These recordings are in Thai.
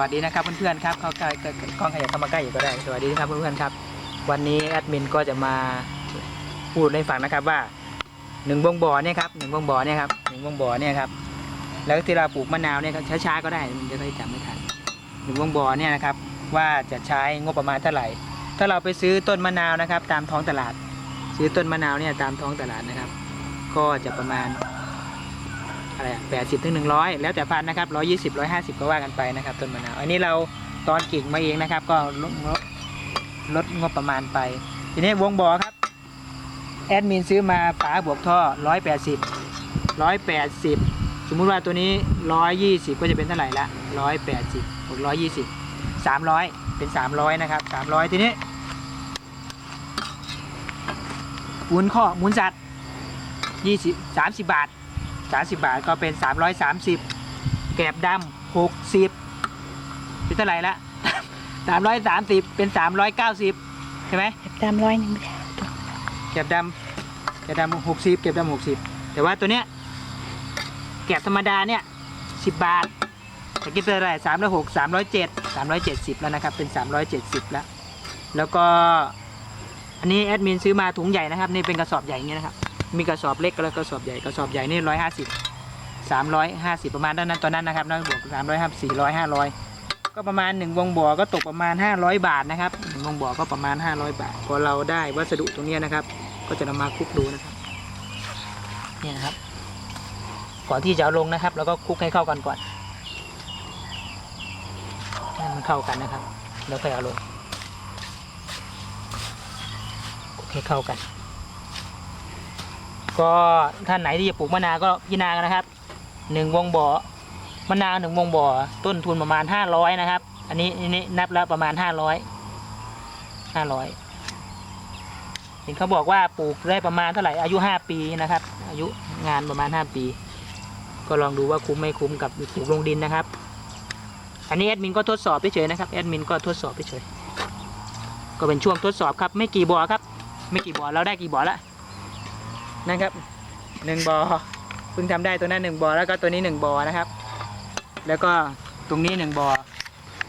สวัสดีนะครับเพื่อนๆครับเขาใกล้กล้องขยับเข้ามาใกล้อีกก็ได้ สวัสดีครับเพื่อนๆครับ วันนี้แอดมินก็จะมาพูดให้ฟังนะครับว่าหนึ่งวงบ่อเนี่ยครับหนึ่งวงบ่อเนี่ยครับหนึ่งวงบ่อเนี่ยครับแล้วที่เราปลูกมะนาวเนี่ยครับช้าๆก็ได้มันจะได้จำไม่ทันหนึ่งวงบ่อเนี่ยนะครับว่าจะใช้งบประมาณเท่าไหร่ ถ้าเราไปซื้อต้นมะนาวนะครับ ตามท้องตลาด ซื้อต้นมะนาวเนี่ยตามท้องตลาดนะครับ ก็จะประมาณ อะไรแปดสิบถึงหนึ่งร้อยแล้วแต่พันนะครับร้อยยี่สิบร้อยห้าสิบก็ว่ากันไปนะครับต้นมะนาวอันนี้เราตอนกิ่งมาเองนะครับ ก็ลดลดลดงบประมาณไป ทีนี้วงบ่อครับ แอดมินซื้อมาฝาบวกท่อร้อยแปดสิบร้อยแปดสิบสมมุติว่าตัวนี้ร้อยยี่สิบก็จะเป็นเท่าไหร่ละร้อยแปดสิบบวกร้อยยี่สิบสามร้อยเป็นสามร้อยนะครับสามร้อยทีนี้หมุนข้อหมุนสัตว์ยี่สิบสามสิบบาท 30 บาทก็เป็น 330 แกบดำ60เป็นเท่าไหร่ละ 330 เป็น 390 ใช่ไหมตามร้อยหนึ่งแกบดำแกบดำ60แกบดำ60 แต่ว่าตัวเนี้ยแกบธรรมดาเนี่ย10 บาทแต่กินเป็นอะไร306 307 370แล้วนะครับ เป็น370แล้ว แล้วก็ อันนี้แอดมินซื้อมาถุงใหญ่นะครับ นี่เป็นกระสอบใหญ่อย่างเงี้ยนะครับ มีกระสอบเล็กแล้วกระสอบใหญ่กระสอบใหญ่นี่ร้อยห้าสิบสามร้อยห้าสิบประมาณนั้นนั้นตอนนั้นนะครับนั่นบวกสามร้อยห้าสี่ร้อยห้าร้อยก็ประมาณหนึ่งวงบ่อก็ตกประมาณห้าร้อยบาทนะครับหนึ่งวงบ่อก็ประมาณห้าร้อยบาท พอเราได้วัสดุตรงนี้นะครับ ก็จะนำมาคลุกดูนะครับเนี่ยนะครับ ก่อนที่จะเอาลงนะครับ แล้วก็คลุกให้เข้ากันก่อนให้มันเข้ากันนะครับ แล้วค่อยเอาลงคลุกให้เข้ากัน ก็ท่านไหนที่จะปลูกมะนาวก็พิจารณากันนะครับหนึ่งวงบ่อมะนาวหนึ่งวงบ่อต้นทุนประมาณห้าร้อยนะครับ อันนี้นนี้นับแล้วประมาณห้าร้อยห้าร้อยเห็นเขาบอกว่าปลูกได้ประมาณเท่าไหร่อายุห้าปีนะครับ อายุงานประมาณห้าปี ก็ลองดูว่าคุ้มไม่คุ้มกับปลูกลงดินนะครับ อันนี้แอดมินก็ทดสอบเฉยๆนะครับแอดมินก็ทดสอบเฉยก็เป็นช่วงทดสอบครับ ไม่กี่บ่อครับ ไม่กี่บ่อเราได้กี่บ่อละ นะครับหนึ่งบอเพิ่งทำได้ตัวนั้นหนึ่งบอแล้วก็ตัวนี้หนึ่งบอนะครับ แล้วก็ตรงนี้หนึ่งบอ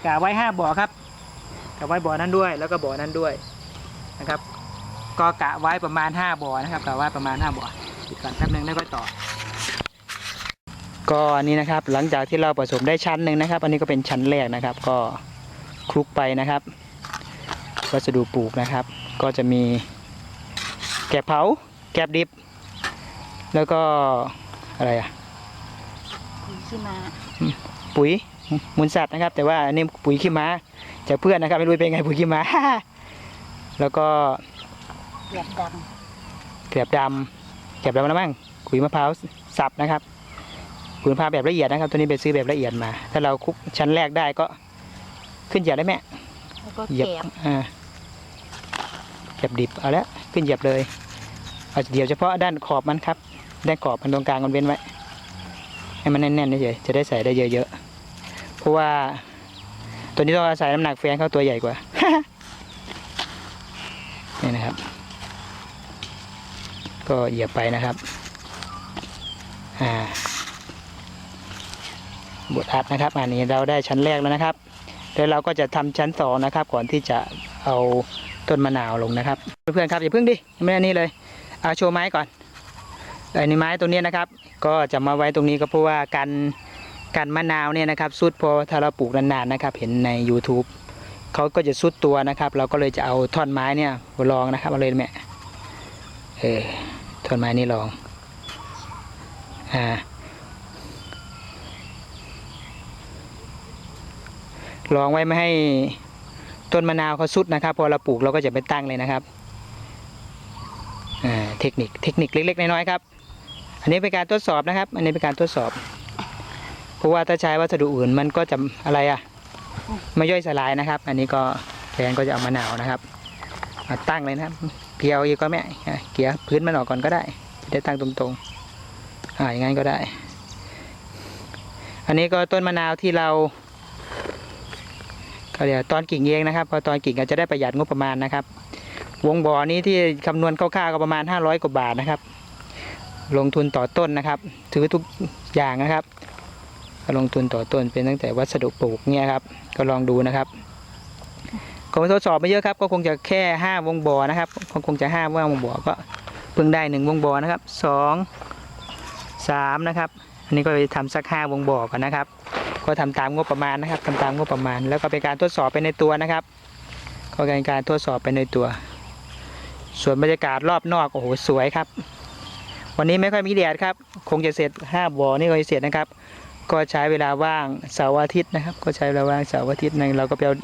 กะไว้ห้าบอครับกะไว้บอนั้นด้วยแล้วก็บอนั้นด้วยนะครับ ก็กะไว้ประมาณห้าบอนะครับกะไว้ประมาณห้าบออีกก่อนแป๊บหนึงแล้วก็ต่อ ก็อันนี้นะครับหลังจากที่เราผสมได้ชั้นหนึ่งนะครับ อันนี้ก็เป็นชั้นแรกนะครับ ก็คลุกไปนะครับวัสดุปลูกนะครับ ก็จะมีแกบเผา แกบดิบแล้วก็อะไรอะขึ้นมาปุ๋ยมูลสัตว์นะครับ แต่ว่าอันนี้ปุ๋ยขี้ม้าจากเพื่อนนะครับไม่รู้เป็นไงปุ๋ยขี้ม้า แล้วก็เหยียบดแกลบดำแกลบดำแล้วมั้งขุยมะพร้าวสับนะครับขุยมะพร้าวแบบละเอียดนะครับ ตัวนี้ไปซื้อแบบละเอียดมา ถ้าเราคลุกชั้นแรกได้ก็ขึ้นเหยียบได้แม่ำแล้วก็เหยียบแกบอ่าแกบดิบเอาละขึ้นเหยียบเลย เอาเดี๋ยวเฉพาะด้านขอบมันครับ ด้านขอบมันตรงกลางมันเว้นไว้ ให้มันแน่นๆเฉยจะได้ใส่ได้เยอะๆ เพราะว่า ตัวนี้ต้องอาศัยน้ำหนักแฟนเข้าตัวใหญ่กว่า นี่นะครับ ก็เหยียบไปนะครับ อ่าบทอัดนะครับ อันนี้เราได้ชั้นแรกแล้วนะครับแล้วเราก็จะทำชั้นสองนะครับ ก่อนที่จะเอาต้นมะนาวลงนะครับ เพื่อนๆครับอย่าเพิ่งดิไม่ได้นี่เลย เอาโชว์ไม้ก่อนไอ้นี่ไม้ตัวนี้นะครับ ก็จะมาไว้ตรงนี้ก็เพราะว่ากันกันมะนาวเนี่ยนะครับสุดพอถ้าเราปลูกนานๆนะครับ เห็นใน YouTube เขาก็จะสุดตัวนะครับ เราก็เลยจะเอาท่อนไม้เนี่ยลองนะครับเอาเลยแม่เออท่อนไม้นี่ลองอ่าลองไว้ไม่ให้ต้นมะนาวเขาสุดนะครับ พอเราปลูกเราก็จะไปตั้งเลยนะครับ เทคนิคเทคนิคเล็ก ๆ น้อยๆครับ อันนี้เป็นการทดสอบนะครับ อันนี้เป็นการทดสอบ เพราะว่าถ้าใช้วัสดุอื่นมันก็จะอะไรอะไม่ย่อยสลายนะครับ อันนี้ก็แฟนก็จะเอามะนาวนะครับมาตั้งเลยนะครับเกี่ยวอีกก็แม่เกี่ยวพื้นมันออกก่อนก็ได้จะได้ตั้งตรงๆอ่าอย่างงั้นก็ได้ อันนี้ก็ต้นมะนาวที่เราก็เดี๋ยวตอนกิ่งเองนะครับพอตอนกิ่งอาจจะได้ประหยัดงบประมาณนะครับ วงบ่อนี้ที่คำนวณคร่าวๆก็ประมาณ 500 กว่าบาทนะครับ ลงทุนต่อต้นนะครับ ถือทุกอย่างนะครับก็ลงทุนต่อต้นเป็นตั้งแต่วัสดุปลูกเนี่ยครับ ก็ลองดูนะครับคงทดสอบไม่เยอะครับ ก็คงจะแค่ห้าวงบ่อนะครับก็คงจะห้าวงบ่อก็เพิ่งได้หนึ่งวงบ่อนะครับสองสามนะครับอันนี้ก็ไปทำสักห้าวงบ่อก่อนนะครับ ก็ทำตามงบประมาณนะครับทำตามงบประมาณ แล้วก็เป็นการทดสอบไปในตัวนะครับ ก็เป็นการทดสอบไปในตัว ส่วนบรรยากาศรอบนอกโอ้โหสวยครับ วันนี้ไม่ค่อยมีแดดครับ คงจะเสร็จห้าบ่อนี่ก็จะเสร็จนะครับ ก็ใช้เวลาว่างเสาร์อาทิตย์นะครับ ก็ใช้เวลาว่างเสาร์อาทิตย์นึงเราก็ไปเอา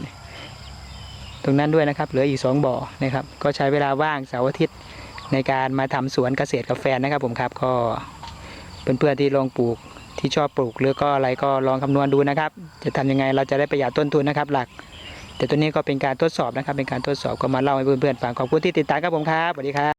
ตรงนั้นด้วยนะครับ เหลืออีกสองบ่อนะครับ ก็ใช้เวลาว่างเสาร์อาทิตย์ในการมาทำสวนเกษตรกับแฟนนะครับผมครับก็เพื่อนๆที่ลองปลูกที่ชอบปลูกหรือก็อะไรก็ลองคำนวณดูนะครับ จะทำยังไงเราจะได้ประหยัดต้นทุนนะครับ หลัก แต่ตัวนี้ก็เป็นการทดสอบนะครับ เป็นการทดสอบก็มาเล่าให้เพื่อนๆฟังขอบคุณที่ติดตามครับผมครับสวัสดีครับ